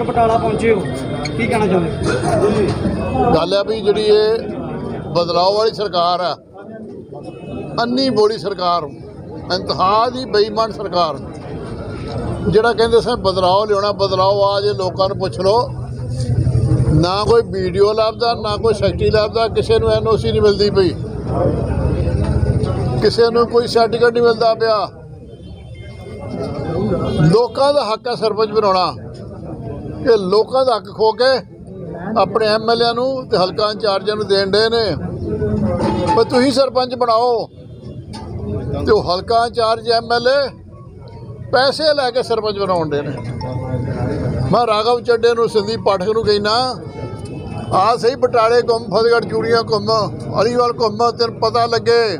ਦਫ਼ਤਰ ਬਟਾਲਾ ਪਹੁੰਚੇ ਹੋ? ਕੀ ਕਹਿਣਾ ਚਾਹੁੰਦੇ? ਗੱਲ ਆ ਵੀ ਜਿਹੜੀ ਇਹ ਬਦਲਾਅ ਵਾਲੀ ਸਰਕਾਰ ਆ, ਅੰਨੀ ਬੋਲੀ ਸਰਕਾਰ ਇੰਤਹਾ ਦੀ ਬੇਈਮਾਨ ਸਰਕਾਰ, ਜਿਹੜਾ ਕਹਿੰਦੇ ਸਨ ਬਦਲਾਅ ਲਿਆਉਣਾ ਬਦਲਾਅ ਆ ਜੇ ਲੋਕਾਂ ਨੂੰ ਪੁੱਛ ਲਓ, ਨਾ ਕੋਈ ਵੀਡੀਓ ਲੱਭਦਾ, ਨਾ ਕੋਈ ਸੈਕਟਰੀ ਲੱਭਦਾ, ਕਿਸੇ ਨੂੰ ਐਨਓਸੀ ਨਹੀਂ ਮਿਲਦੀ ਪਈ। ਕਿਸੇ ਨੂੰ ਕੋਈ ਸਰਟੀਫਿਕੇਟ ਨਹੀਂ ਮਿਲਦਾ ਪਿਆ। ਲੋਕਾਂ ਦਾ ਹੱਕ ਹੈ ਸਰਪੰਚ ਬਣਾਉਣਾ। ਇਹ ਲੋਕਾਂ ਦਾ ਹੱਕ ਖੋ ਕੇ ਆਪਣੇ ਐਮਐਲਏ ਨੂੰ ਤੇ ਹਲਕਾ ਇੰਚਾਰਜਾਂ ਨੂੰ ਦੇਣ ਦੇ ਨੇ। ਪਰ ਤੁਸੀਂ ਸਰਪੰਚ ਬਣਾਓ ਤੇ ਉਹ ਹਲਕਾ ਇੰਚਾਰਜ ਐਮਐਲਏ ਪੈਸੇ ਲੈ ਕੇ ਸਰਪੰਚ ਬਣਾਉਣ ਦੇ ਨੇ। ਮੈਂ ਰਾਘਵ ਚੱਡੇ ਨੂੰ, ਸੰਦੀਪ ਪਾਠਕ ਨੂੰ ਕਹਿਣਾ ਆ ਸਹੀ ਬਟਾਲੇ ਘੁੰਮ, ਫਤਿਹਗੜ੍ਹ ਚੂੜੀਆਂ ਘੁੰਮ, ਅਲੀਵਾਲ ਘੁੰਮ, ਤੈਨੂੰ ਪਤਾ ਲੱਗੇ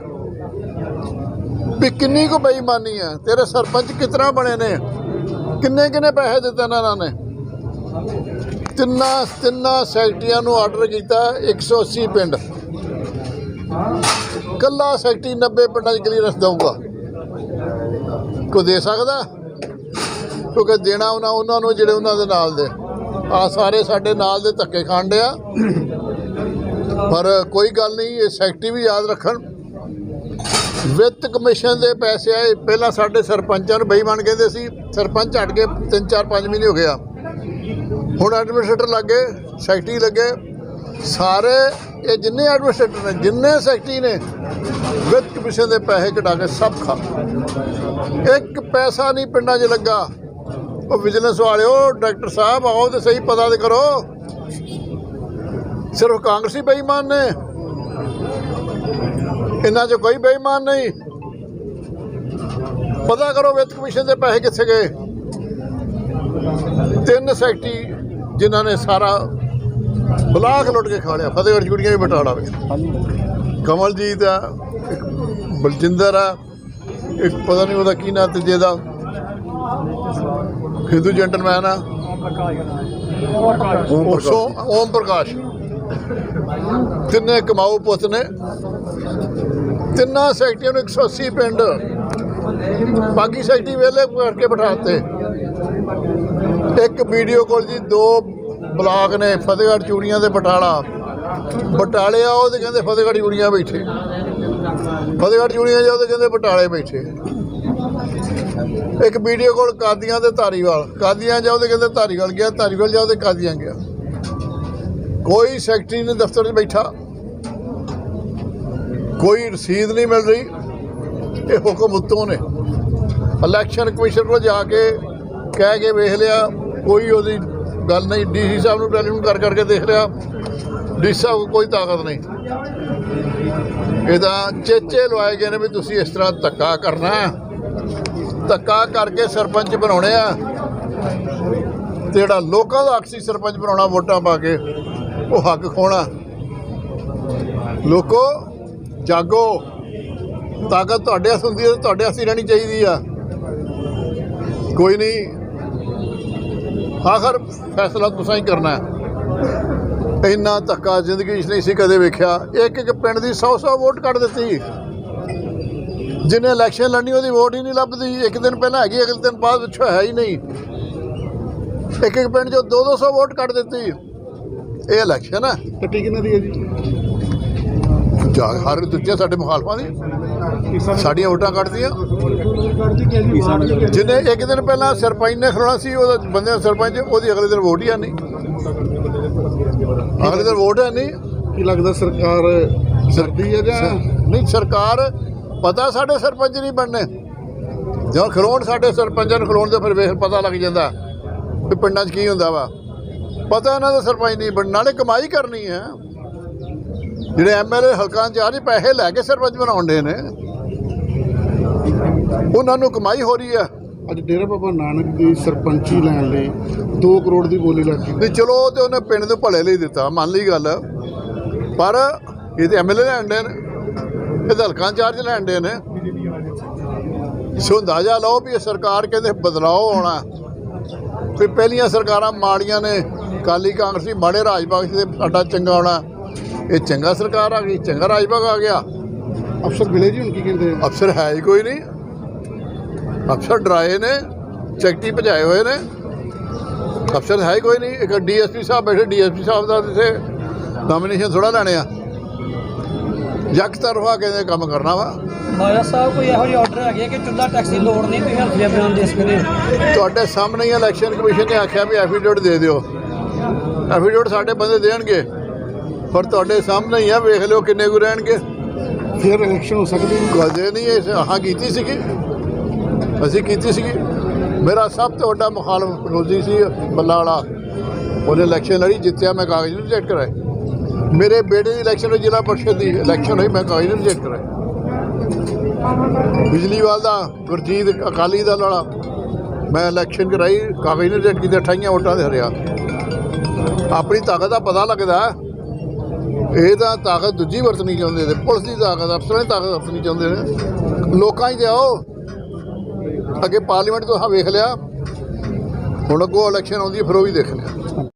ਵੀ ਕਿੰਨੀ ਕੁ ਬੇਈਮਾਨੀ ਹੈ। ਤੇਰੇ ਸਰਪੰਚ ਕਿਤਨਾ ਬਣੇ ਨੇ? ਕਿੰਨੇ ਕਿੰਨੇ ਪੈਸੇ ਦਿੱਤੇ ਨੇ ਇਹਨਾਂ ਨੇ? ਤਿੰਨਾਂ ਤਿੰਨਾਂ ਸੈਕਟਰੀਆਂ ਨੂੰ ਆਰਡਰ ਕੀਤਾ 180 ਪਿੰਡ। ਕੱਲਾ ਸੈਕਟਰੀ 90 ਪਿੰਡਾਂ 'ਚ ਕਲੀਅਰੈਂਸ ਦਊਗਾ। ਕੋਈ ਦੇ ਸਕਦਾ? ਕਿਉਂਕਿ ਦੇਣਾ ਉਹਨਾਂ ਉਹਨਾਂ ਨੂੰ ਜਿਹੜੇ ਉਹਨਾਂ ਦੇ ਨਾਲ ਦੇ। ਆ ਸਾਰੇ ਸਾਡੇ ਨਾਲ ਦੇ ਧੱਕੇ ਖਾਣ ਡਿਆ। ਪਰ ਕੋਈ ਗੱਲ ਨਹੀਂ, ਇਹ ਸੈਕਟਰੀ ਵੀ ਯਾਦ ਰੱਖਣ। ਵਿੱਤ ਕਮਿਸ਼ਨ ਦੇ ਪੈਸੇ ਆਏ। ਪਹਿਲਾਂ ਸਾਡੇ ਸਰਪੰਚਾਂ ਨੂੰ ਬੇਈਮਾਨ ਕਹਿੰਦੇ ਸੀ। ਸਰਪੰਚ ਹਟ ਕੇ 3 4 5 ਮਹੀਨੇ ਹੋ ਗਿਆ ਹੁਣ ਐਡਮਿਨਿਸਟ੍ਰੇਟਰ ਲੱਗੇ, ਸੈਕਟਰੀ ਲੱਗੇ। ਸਾਰੇ ਇਹ ਜਿੰਨੇ ਐਡਮਿਨਿਸਟ੍ਰੇਟਰ ਨੇ, ਜਿੰਨੇ ਸੈਕਟਰੀ ਨੇ ਵਿੱਤ ਕਮਿਸ਼ਨ ਦੇ ਪੈਸੇ ਕਢਾ ਕੇ ਸਭ ਖਾ। ਇੱਕ ਪੈਸਾ ਨਹੀਂ ਪਿੰਡਾਂ 'ਚ ਲੱਗਾ। ਉਹ ਵਿਜੀਲੈਂਸ ਵਾਲਿਓ, ਡਾਕਟਰ ਸਾਹਿਬ, ਆਓ ਤੇ ਸਹੀ ਪਤਾ ਤੇ ਕਰੋ। ਸਿਰਫ ਕਾਂਗਰਸੀ ਬੇਈਮਾਨ ਨੇ। ਇਹਨਾਂ 'ਚ ਕੋਈ ਬੇਈਮਾਨ ਨਹੀਂ। ਪਤਾ ਕਰੋ ਵਿੱਤ ਕਮਿਸ਼ਨ ਦੇ ਪੈਸੇ ਕਿੱਥੇ ਗਏ। ਤਿੰਨ ਸੈਕਟਰੀ ਜਿਨ੍ਹਾਂ ਨੇ ਸਾਰਾ ਬਲਾਕ ਲੁੱਟ ਕੇ ਖਾ ਲਿਆ ਫਤਿਹਗੜ੍ਹ ਚੂੜੀਆਂ ਵੀ ਬਟਾਲਾ ਵੇ ਕਮਲਜੀਤ ਆ ਇੱਕ ਬਲਜਿੰਦਰ ਆ ਇੱਕ ਪਤਾ ਨਹੀਂ ਉਹਦਾ ਕੀ ਨਾਂ ਤੀਜੇ ਦਾ। ਹਿੰਦੂ ਜੈਂਟਲਮੈਨ ਆ। ਓਮ ਪ੍ਰਕਾਸ਼। ਓਮ ਪ੍ਰਕਾਸ਼। ਤਿੰਨੇ ਕਮਾਊ ਪੁੱਤ ਨੇ। ਤਿੰਨਾਂ ਸੈਕਟਰੀਆਂ ਨੂੰ 180 ਪਿੰਡ ਬਾਕੀ ਸੈਕਟਰੀ ਵੇਲੇ ਕਰਕੇ ਬਿਠਾਤੇ ਇੱਕ ਵੀਡੀਓ ਕੋਲ ਜੀ, ਦੋ ਬਲਾਕ ਨੇ, ਫਤਿਹਗੜ੍ਹ ਚੂੜੀਆਂ ਤੇ ਬਟਾਲਾ। ਬਟਾਲੇ ਆਓ ਤੇ ਕਹਿੰਦੇ ਫਤਿਹਗੜ੍ਹ ਚੂੜੀਆਂ ਬੈਠੇ। ਫਤਿਹਗੜ੍ਹ ਚੂੜੀਆਂ ਜਾਓ ਤੇ ਕਹਿੰਦੇ ਬਟਾਲੇ ਬੈਠੇ। ਇੱਕ ਵੀਡੀਓ ਕੋਲ ਕਾਦੀਆਂ ਤੇ ਧਾਰੀਵਾਲ। ਕਾਦੀਆਂ ਜਾਓ ਤੇ ਕਹਿੰਦੇ ਧਾਰੀਵਾਲ ਗਿਆ, ਧਾਰੀਵਾਲ ਜਾਓ ਤੇ ਕਾਦੀਆਂ ਗਿਆ। ਕੋਈ ਸੈਕਟਰੀ ਨੇ ਦਫ਼ਤਰ 'ਚ ਬੈਠਾ। ਕੋਈ ਰਸੀਦ ਨਹੀਂ ਮਿਲ ਰਹੀ। ਇਹ ਹੁਕਮ ਉੱਤੋਂ ਨੇ। ਇਲੈਕਸ਼ਨ ਕਮਿਸ਼ਨ ਕੋਲ ਜਾ ਕੇ ਕਹਿ ਕੇ ਵੇਖ ਲਿਆ। ਕੋਈ ਉਹਦੀ ਗੱਲ ਨਹੀਂ। ਡੀਸੀ ਸਾਹਿਬ ਨੂੰ ਟੈਲੀਫੋਨ ਕਰ ਕਰਕੇ ਦੇਖ ਲਿਆ। ਡੀਸੀ ਸਾਹਿਬ ਕੋਈ ਤਾਕਤ ਨਹੀਂ। ਇਹਦਾ ਚੇਚੇ ਲਵਾਏ ਗਏ ਨੇ ਵੀ ਤੁਸੀਂ ਇਸ ਤਰ੍ਹਾਂ ਧੱਕਾ ਕਰਨਾ। ਧੱਕਾ ਕਰਕੇ ਸਰਪੰਚ ਬਣਾਉਣੇ ਆ। ਤੇ ਜਿਹੜਾ ਲੋਕਾਂ ਦਾ ਹੱਕ ਸੀ ਸਰਪੰਚ ਬਣਾਉਣਾ, ਵੋਟਾਂ ਪਾ ਕੇ, ਉਹ ਹੱਕ ਖੋਣਾ ਲੋਕੋ, ਜਾਗੋ। ਤਾਕਤ ਤੁਹਾਡੇ ਹੱਥ ਹੁੰਦੀ ਹੈ ਤੁਹਾਡੇ ਹੱਥ ਹੀ ਰਹਿਣੀ ਚਾਹੀਦੀ ਆ। ਕੋਈ ਨਹੀਂ ਆਖਰ ਫੈਸਲਾ ਤੁਸੀਂ ਹੀ ਕਰਨਾ ਹੈ। ਇੰਨਾ ਧੱਕਾ ਜ਼ਿੰਦਗੀ 'ਚ ਨਹੀਂ ਸੀ ਕਦੇ ਵੇਖਿਆ। ਇੱਕ ਇੱਕ ਪਿੰਡ ਦੀ 100 100 ਵੋਟ ਕੱਢ ਦਿੱਤੀ। ਜਿਹਨੇ ਇਲੈਕਸ਼ਨ ਲੜਨੀ, ਉਹਦੀ ਵੋਟ ਹੀ ਨਹੀਂ ਲੱਭਦੀ। ਇੱਕ ਦਿਨ ਪਹਿਲਾਂ ਹੈਗੀ, ਅਗਲੇ ਦਿਨ ਬਾਅਦ ਵਿੱਚ ਹੈ ਹੀ ਨਹੀਂ। ਇੱਕ ਇੱਕ ਪਿੰਡ 'ਚੋਂ 2 200 ਵੋਟ ਕੱਢ ਦਿੱਤੀ। ਇਹ ਇਲੈਕਸ਼ਨ ਹੈ। ਕੱਟੀ ਕਿੰਨਾ ਦੀ ਹੈ ਜੀ? ਜਾ ਹਰ ਦਿੱਤੇ ਸਾਡੇ ਮੁਖਾਲਫਾਂ ਦੀ। ਸਾਡੀਆਂ ਵੋਟਾਂ ਕੱਢਦੀਆਂ। ਜਿਹਨੇ ਇੱਕ ਦਿਨ ਪਹਿਲਾਂ ਸਰਪੰਚ ਨੇ ਖਲੋਣਾ ਸੀ ਉਹਦਾ ਬੰਦੇ ਦਾ ਸਰਪੰਚ ਉਹਦੀ ਅਗਲੇ ਦਿਨ ਵੋਟ ਹੀ ਹੈ ਨਹੀਂ। ਅਗਲੇ ਦਿਨ ਵੋਟ ਹੈ ਨਹੀਂ। ਕੀ ਲੱਗਦਾ ਸਰਕਾਰ ਸਰਦੀ ਹੈ ਜਾਂ ਨਹੀਂ ਸਰਕਾਰ ਪਤਾ ਸਾਡੇ ਸਰਪੰਚ ਨਹੀਂ ਬਣਨੇ। ਜਦੋਂ ਖਲੋਣ ਸਾਡੇ ਸਰਪੰਚਾਂ ਨੂੰ ਖਲੋਣ ਦੇ ਫਿਰ ਵੇਖ ਪਤਾ ਲੱਗ ਜਾਂਦਾ ਵੀ ਪਿੰਡਾਂ 'ਚ ਕੀ ਹੁੰਦਾ ਵਾ। ਪਤਾ ਇਹਨਾਂ ਦਾ ਸਰਪੰਚ ਨਹੀਂ ਬਣਨਾ ਨਾਲੇ ਕਮਾਈ ਕਰਨੀ ਹੈ। ਜਿਹੜੇ ਐਮਐਲਏ ਹਲਕਾਂ 'ਚ ਆ ਰਹੀ ਪੈਸੇ ਲੈ ਕੇ ਸਰਪੰਚ ਬਣਾਉਣ ਦੇ ਨੇ। ਉਹਨਾਂ ਨੂੰ ਕਮਾਈ ਹੋ ਰਹੀ ਹੈ ਅੱਜ ਡੇਰਾ ਬਾਬਾ ਨਾਨਕ ਦੀ ਸਰਪੰਚੀ ਲੈਣ ਲਈ 2 ਕਰੋੜ ਦੀ ਬੋਲੀ ਲੱਗੀ ਨਹੀਂ ਚਲੋ ਤੇ ਉਹਨੇ ਪਿੰਡ ਦੇ ਭਲੇ ਲਈ ਦਿੱਤਾ ਮੰਨ ਲਈ ਗੱਲ। ਪਰ ਇਹ ਤੇ ਐਮਐਲਏ ਲੈਣ ਦੇ ਨੇ ਇਹ ਹਲਕਾਂ ਚਾਰਜ ਲੈਣ ਦੇ ਨੇ। ਸੋ ਅੰਦਾਜ਼ਾ ਲਾਓ ਵੀ ਇਹ ਸਰਕਾਰ ਕਹਿੰਦੇ ਬਦਲਾਅ ਆਉਣਾ। ਵੀ ਪਹਿਲੀਆਂ ਸਰਕਾਰਾਂ ਮਾੜੀਆਂ ਨੇ ਕਾਲੀ ਕਾਂਗਰਸੀ ਮਾੜੇ ਰਾਜ ਬਖਸ਼ ਦੇ ਸਾਡਾ ਚੰਗਾ ਆਉਣਾ। ਇਹ ਚੰਗਾ ਸਰਕਾਰ ਆ ਗਈ ਚੰਗਾ ਰਾਜ ਭਾਗ ਆ ਗਿਆ। ਅਫਸਰ ਮਿਲੇ ਜੀ ਹੁਣ ਕੀ ਕਹਿੰਦੇ ਆ? ਅਫਸਰ ਹੈ ਹੀ ਕੋਈ ਨਹੀਂ। ਅਫਸਰ ਡਰਾਏ ਨੇ ਚੈਕਟੀ ਭਜਾਏ ਹੋਏ ਨੇ। ਅਫਸਰ ਹੈ ਹੀ ਕੋਈ ਨਹੀਂ। ਇੱਕ ਡੀਐਸਪੀ ਸਾਹਿਬ ਬੈਠੇ ਡੀਐਸਪੀ ਸਾਹਿਬ ਦਾ ਇੱਥੇ ਨੋਮੀਨੇਸ਼ਨ ਥੋੜਾ ਲੈਣੇ ਆ। ਯੱਕ ਤਰਫਾ ਕਹਿੰਦੇ ਕੰਮ ਕਰਨਾ ਵਾ। ਮਾਇਆ ਸਾਹਿਬ ਕੋਈ ਇਹੋ ਜਿਹੇ ਆਰਡਰ ਹੈਗੇ ਕਿ ਚੁੱਲਾ ਟੈਕਸ ਦੀ ਲੋੜ ਨਹੀਂ ਤੁਸੀਂ ਹਲਫੀਆ ਬਿਆਨ ਦੇ ਸਕਦੇ ਹੋ? ਤੁਹਾਡੇ ਸਾਹਮਣੇ ਹੀ ਇਲੈਕਸ਼ਨ ਕਮਿਸ਼ਨ ਨੇ ਆਖਿਆ ਵੀ ਐਫੀਡੇਵਿਟ ਦੇ ਦਿਓ। ਐਫੀਡੇਵਿਟ ਸਾਡੇ ਬੰਦੇ ਦੇਣਗੇ। ਪਰ ਤੁਹਾਡੇ ਸਾਹਮਣੇ ਹੀ ਆ ਵੇਖ ਲਿਓ ਕਿੰਨੇ ਕੁ ਰਹਿਣਗੇ। ਫਿਰ ਇਲੈਕਸ਼ਨ ਹੋ ਸਕਦੀ ਕਦੇ ਨਹੀਂ ਇਹ ਹਾਂ ਕੀਤੀ ਸੀਗੀ। ਅਸੀਂ ਕੀਤੀ ਸੀਗੀ। ਮੇਰਾ ਸਭ ਤੋਂ ਵੱਡਾ ਮੁਖਾਲਫ ਰੋਜ਼ੀ ਸੀ ਬੱਲਾ ਵਾਲਾ। ਉਹਨੇ ਇਲੈਕਸ਼ਨ ਲੜੀ ਜਿੱਤਿਆ ਮੈਂ ਕਾਗਜ਼ ਨਹੀਂ ਰਿਜੈਕਟ ਕਰਾਏ ਮੇਰੇ ਬੇਟੇ ਦੀ ਇਲੈਕਸ਼ਨ ਹੋਈ ਜ਼ਿਲ੍ਹਾ ਪਰਿਸ਼ਦ ਦੀ ਇਲੈਕਸ਼ਨ ਹੋਈ ਮੈਂ ਕਾਗਜ਼ ਨਹੀਂ ਰਿਜੈਕਟ ਕਰਾਏ ਬਿਜਲੀਵਾਲ ਦਾ ਗੁਰਜੀਤ ਅਕਾਲੀ ਦਲ ਵਾਲਾ। ਮੈਂ ਇਲੈਕਸ਼ਨ ਕਰਾਈ ਕਾਗਜ਼ ਨਹੀਂ ਰਿਜੈਕਟ ਕੀਤੇ 28 ਵੋਟਾਂ ਦੇ ਹਰਿਆ ਆਪਣੀ ਤਾਕਤ ਦਾ ਪਤਾ ਲੱਗਦਾ। ਇਹ ਤਾਂ ਤਾਕਤ ਦੂਜੀ ਵਰਤਣੀ ਚਾਹੁੰਦੇ ਨੇ ਪੁਲਿਸ ਦੀ ਤਾਕਤ, ਅਫਸਰਾਂ ਦੀ ਤਾਕਤ ਵਰਤਣੀ ਚਾਹੁੰਦੇ ਨੇ। ਲੋਕਾਂ 'ਚ ਤੇ ਆਓ। ਅੱਗੇ ਪਾਰਲੀਮੈਂਟ ਤੋਂ ਹਾਂ ਵੇਖ ਲਿਆ। ਹੁਣ ਅੱਗੋਂ ਇਲੈਕਸ਼ਨ ਆਉਂਦੀ ਹੈ, ਫਿਰ ਉਹ ਵੀ ਦੇਖ ਲਿਆ।